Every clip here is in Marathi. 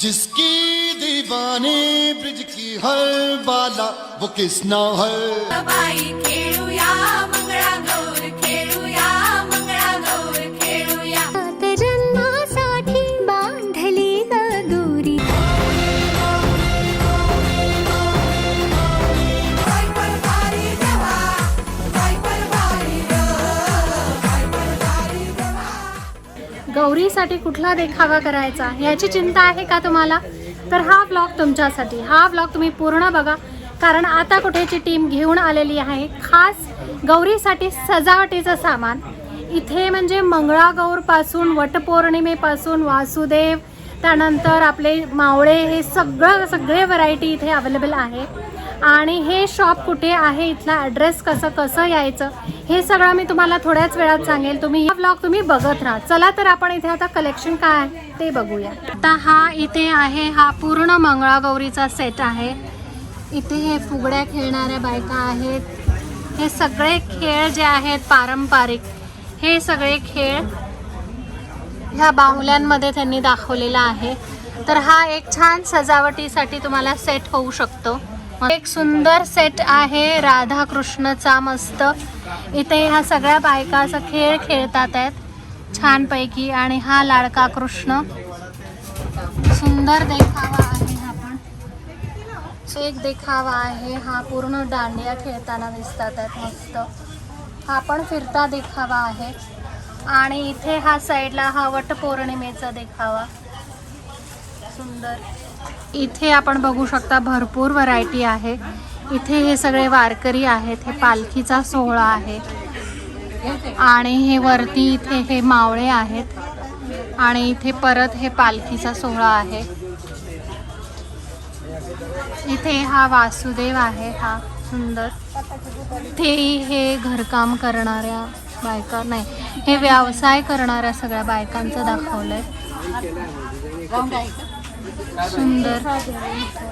जिसकी दीवानी ब्रिज की हर बाला वो किसना है गौरीसाठी कुठला देखावा करायचा याची चिंता आहे का तुम्हाला? तर हा ब्लॉग तुमच्यासाठी. हा ब्लॉग तुम्ही पूर्ण बघा. कारण आता कुठेची टीम घेऊन आलेली आहे. खास गौरीसाठी सजावटीचं सामान. इथे म्हणजे मंगळागौरपासून वटपौर्णिमेपासून वासुदेव त्यानंतर आपले मावळे हे सगळं सगळे व्हरायटी इथे अवेलेबल आहे. आणि हे शॉप कुठे आहे? इथला ॲड्रेस कसं कसं यायचं? हे सगळं मी तुम्हाला थोड्याच वेळात सांगेल. तुम्ही हा ब्लॉग तुम्ही बघत राहा. चला तर आपण इथे आता कलेक्शन काय आहे ते बघूया. आता हा इथे आहे हा पूर्ण मंगळागौरीचा सेट आहे. इथे हे फुगड्या खेळणाऱ्या बायका आहेत. हे सगळे खेळ जे आहेत पारंपरिक हे सगळे खेळ ह्या बाहुल्यांमध्ये त्यांनी दाखवलेला आहे. तर हा एक छान सजावटीसाठी तुम्हाला सेट होऊ शकतो. एक सुंदर सेट आहे राधा कृष्णचा मस्त. इथे ह्या सगळ्या बायका खेळ खेळतात आहेत. छानपैकी आणि हा लाडका कृष्ण. सुंदर देखावा आहे हा पण. सो एक देखावा आहे. हा पूर्ण दांडिया खेळताना दिसतात आहेत मस्त. हा पण फिरता देखावा आहे. आणि इथे हा साईडला हा वटपौर्णिमेचा देखावा. सुंदर. इथे आपण बघू शकता भरपूर व्हरायटी आहे. इथे हे सगळे वारकरी आहेत हे पालखीचा सोहळा आहे. आणि हे वरती इथे हे मावळे आहेत. आणि इथे परत हे पालखीचा सोहळा आहे. इथे हा वासुदेव आहे हा सुंदर. ते हे घरकाम करणाऱ्या बायका नाही हे व्यवसाय करणाऱ्या सगळ्या बायकांचं दाखवलंय. सुंदर.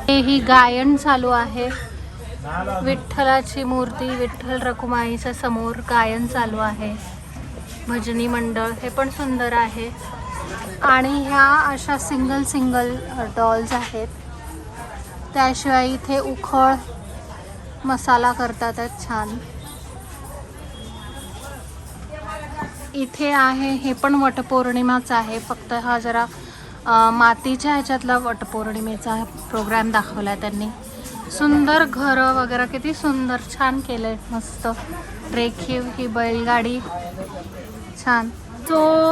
हे ही गायन चालू आहे. विठ्ठलाची मूर्ती विठ्ठल रखुमाईच्या समोर गायन चालू आहे. भजनी मंडळ हे पण सुंदर आहे. आणि ह्या अशा सिंगल सिंगल डॉल्स आहेत. त्याशिवाय इथे उखळ मसाला करतात आहेत छान. इथे आहे हे पण वटपौर्णिमाच आहे. फक्त हा जरा मातीच्या ह्याच्यातला वटपौर्णिमेचा प्रोग्राम दाखवला त्यांनी. सुंदर घरं वगैरे किती सुंदर छान केलं आहे मस्त. रेखीव ही बैलगाडी छान. सो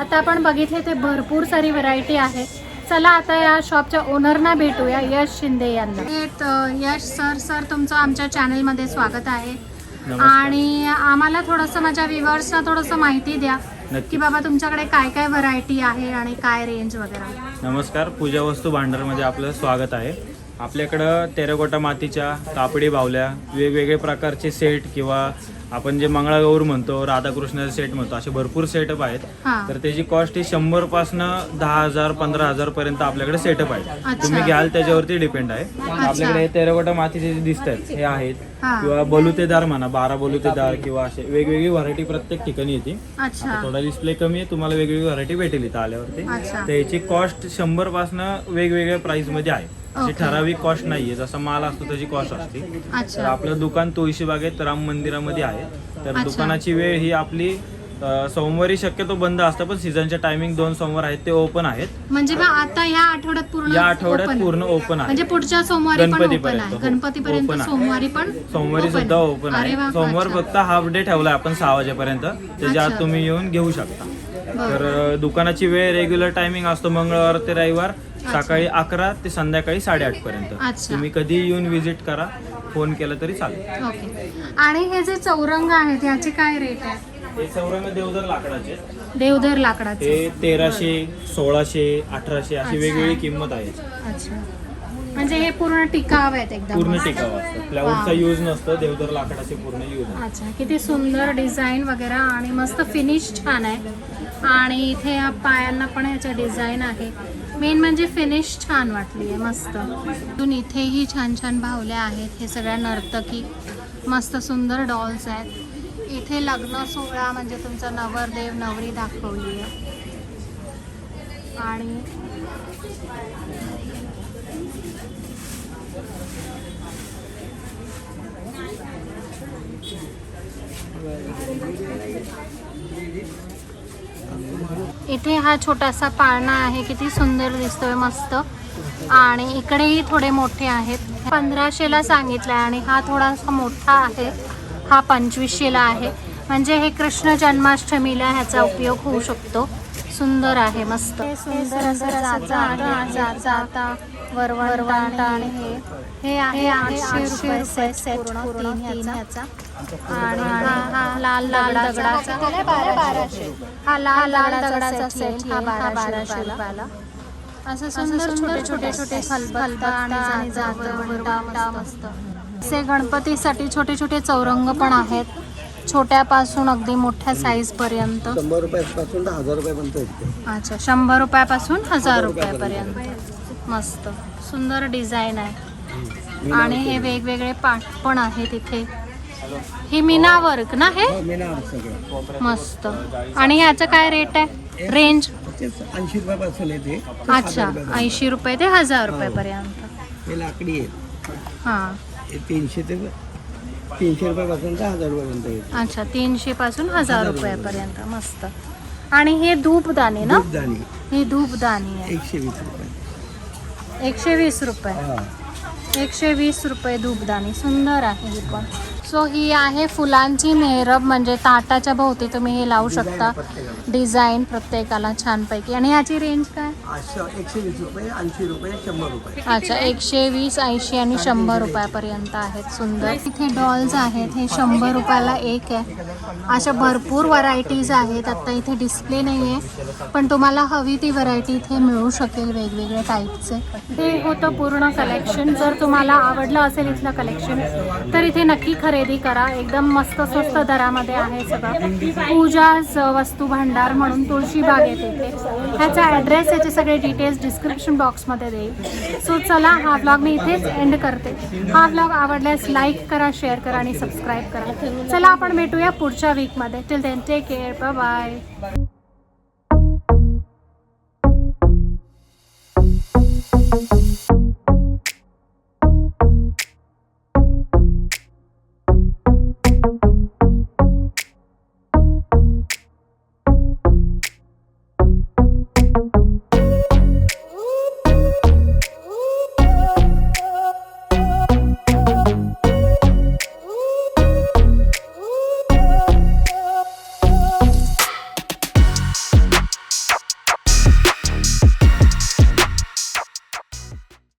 आता आपण बघितले ते भरपूर सारी व्हरायटी आहे. चला आता या शॉपच्या ओनरना भेटूया यश शिंदे यांना. त- यश सर सर तुमचं आमच्या चॅनलमध्ये स्वागत आहे. आणि आम्हाला थोडंसं माझ्या व्ह्युअर्सना थोडंसं माहिती द्या. नक्की. की बाबा तुमच्याकडे काय काय व्हरायटी आहे आणि काय रेंज वगैरे नमस्कार पूजा वस्तू भांडारमध्ये आपलं स्वागत आहे आपल्याकडं तेरकोटा मातीच्या कापडी बावल्या वेगवेगळे प्रकारचे सेट किंवा आपण जे मंगळागौर म्हणतो राधाकृष्णाचे सेट म्हणतो असे भरपूर सेटअप आहेत. हां. तर त्याची कॉस्ट ही शंभर पासनं दहा हजार पंधरा हजार पर्यंत आपल्याकडे सेटअप आहे अच्छा. तुम्ही घ्याल त्याच्यावरती डिपेंड आहे. आपल्याकडे तेरकोटा मातीचे जे दिसत आहेत हे आहेत. हां. किंवा बलुतेदार म्हणा बारा बलुतेदार किंवा असे वेगवेगळी व्हरायटी प्रत्येक ठिकाणी येते. अच्छा. थोडा डिस्प्ले कमी आहे तुम्हाला वेगवेगळी व्हरायटी भेटेल इथं आल्यावरती. अच्छा. तर याची कॉस्ट शंभर पासनं वेगवेगळ्या प्राइसमध्ये आहे. अशी. ठराविक कॉस्ट नाहीये जसा माल असतो त्याची कॉस्ट असते तर अच्छा आपलं दुकान तुळशी बागेत राम मंदिरामध्ये आहे तर अच्छा. दुकानाची वेळ ही आपली अं, सोमवारी शक्यतो बंद असतं पण सीझनच्या टायमिंग दोन सोमवार आहेत ते ओपन आहेत म्हणजे मग आता या आठवड्यात पूर्ण या आठवड्यात open. पूर्ण ओपन म्हणजे आहे पुढच्या सोमवारी पण ओपन गणपतीपर्यंत, आहे. गणपतीपर्यंत Open आहे. सोमवारी पण सोमवारी open सुद्धा आहे. ओपन अरे आहे सोमवार अच्छा. फक्त हाफ डे ठेवलाय आपण सहा वाजेपर्यंत त्याच्या अच्छा. तुम्ही येऊन घेऊ शकता बरं. तर अं, दुकानाची वेळ रेग्युलर टायमिंग असतो मंगळवार ते रविवार सकाळी अकरा ते संध्याकाळी साडेआठ पर्यंत. अच्छा. तुम्ही कधी येऊन विजिट करा. फोन केला तरी चालेल. ओके. आणि हे जे चौरंग आहेत याचे काय रेट आहे हे चौरंग देवदर लाकडाचे देवधर लाकडाचे. हे तेराशे सोळाशे अठराशे अशी अच्छा. वेगवेगळी किंमत आहे. अच्छा. म्हणजे हे पूर्ण टिकाव आहेत एकदम. पूर्ण टिकाव असतं. प्लाऊडचा. यूज नसतं देवदर लाकडाचे पूर्ण यूज अच्छा. किती सुंदर डिझाईन वगैरे आणि मस्त फिनिश छान आहे. आणि इथे या पायांना पण याच्या डिझाईन आहे. मेन म्हणजे फिनिश छान वाटली आहे मस्त. अजून इथेही छान छान भावल्या आहेत हे सगळ्या नर्तकी. मस्त सुंदर डॉल्स आहेत. इथे लग्न सोहळा म्हणजे तुमचा नवरदेव नवरी दाखवली आहे आणि इथे हा छोटासा पाळणा आहे किती सुंदर दिसतोय मस्त. आणि इकडेही थोडे मोठे आहेत. पंधराशेला सांगितलं आणि हा थोडासा मोठा आहे. हा पंचवीसशेला आहे. म्हणजे हे कृष्ण जन्माष्टमीला ह्याचा उपयोग होऊ शकतो. सुंदर आहे मस्त. सुंदर असं आहे आणि हे हे. आहे आठशे रुपये सेट पूर्ण तीन ह्याचा. आणि हा लाल लाल दगडाचा हा लाल लाल दगडाचा सेट हा बाराशे रुपयाला असं सुंदर छोटे छोटे छोटे खलबत्ता आणि जातं असे गणपतीसाठी छोटे छोटे चौरंग पण आहेत छोट्यापासून अगदी मोठ्या साईज पर्यंत शंभर रुपयापासून हजार रुपयापर्यंत अच्छा शंभर रुपयापासून हजार रुपयापर्यंत मस्त सुंदर डिझाईन आहे आणि हे वेगवेगळे पाठ पण आहेत. इथे. हे मीना वर्क ना हे? हो सगळं. मस्त. आणि ह्याचं काय रेट आहे? रेंज ऐंशी रुपयापासून येते ते. अच्छा. ऐंशी रुपये ते हजार रुपयापर्यंत. हे लाकडी आहेत. हां. हे तीनशे ते तीनशे रुपयापासून तर हजार रुपयापर्यंत येते. अच्छा तीनशे पासून हजार रुपयापर्यंत. मस्त. आणि हे धूपदाणी ना? दूधदाणी ही धूपदाणी आहे. एकशे वीस रुपये. एकशे वीस रुपये. हा. एकशे वीस रुपये धूपदाणी. सुंदर आहे ही पण. सो ही आहे फुलांची मेहरब म्हणजे ताटाच्या भोवती तुम्ही हे लावू शकता. डिझाईन प्रत्येकाला छानपैकी. आणि याची रेंज काय? असं एकशे वीस रुपये ऐंशी रुपये शंभर रुपये. अच्छा एकशे वीस ऐंशी आणि शंभर रुपयापर्यंत आहेत. सुंदर. इथे डॉल्स आहेत. हे शंभर रुपयाला एक आहे. अशा भरपूर व्हरायटीज आहेत. आता इथे डिस्प्ले नाही आहे पण तुम्हाला हवी ती व्हरायटी इथे मिळू शकेल वेगवेगळ्या टाईपचे हे होतं पूर्ण कलेक्शन जर तुम्हाला आवडलं असेल इथलं कलेक्शन तर इथे नक्की खरेदी करा. एकदम मस्त स्वस्त दरामध्ये आहे सगळं. पूजा वस्तू भांडार म्हणून तुळशी बाग येते इथे. ह्याचा ॲड्रेस याचे सगळे डिटेल्स डिस्क्रिप्शन बॉक्समध्ये देईल. सो चला हा ब्लॉग मी इथेच एंड करते. हा ब्लॉग आवडल्यास लाईक करा शेअर करा आणि सबस्क्राईब करा. चला आपण भेटूया पुढच्या वीकमध्ये till then take care bye